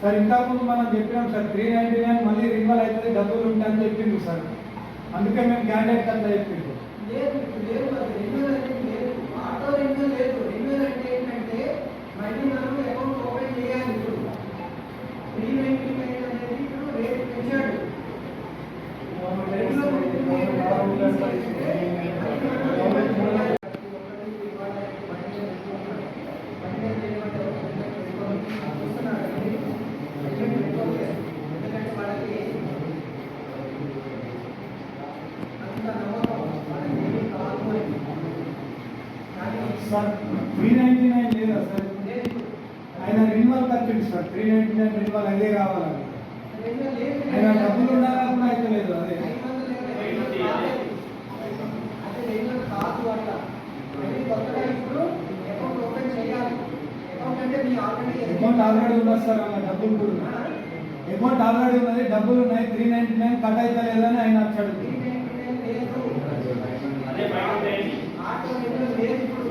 Sir ఇంతకుముందు మనం చెప్పినాం సార్ త్రీ నైన్టీ నైన్ మళ్ళీ రిన్వల్ అవుతుంది డబ్బులు ఉంటాయని చెప్పింది సార్. అందుకే మేము క్యాండిడేట్ అంతా చెప్పింది లేదు ఇప్పుడు లేదు అది రెన్యూవల్ అనేది లేదు ఆటో రెన్యూవల్ లేదు రెన్యూవల్ అంటే ఏంటంటే మళ్ళీ మనం అకౌంట్ ఓపెన్ చేయాలి ఇప్పుడు. త్రీ నైన్టీ నైన్ అనేది ఇప్పుడు రేట్ పెంచాడు. సార్ త్రీ నైన్టీ నైన్ లేదా సార్? రిన్వల్ వచ్చింది sir three ninety nine renewal అదే లేదు ఆయన డబ్బులు ఉండాలా కూడా అయితే లేదు అదే. అకౌంట్ ఓపెన్ చేయాలి అకౌంట్ అంటే మీ ఆల్రెడీ అకౌంట్ ఆల్రెడీ ఉన్నది సార్ అలా డబ్బులు కూడా అకౌంట్ ఆల్రెడీ ఉన్నది డబ్బులు ఉన్నాయి త్రీ నైన్టీ నైన్ కట్ అయితే లేదని ఆయన వచ్చాడు ఆటో రెన్యూవల్ లేదు ఇప్పుడు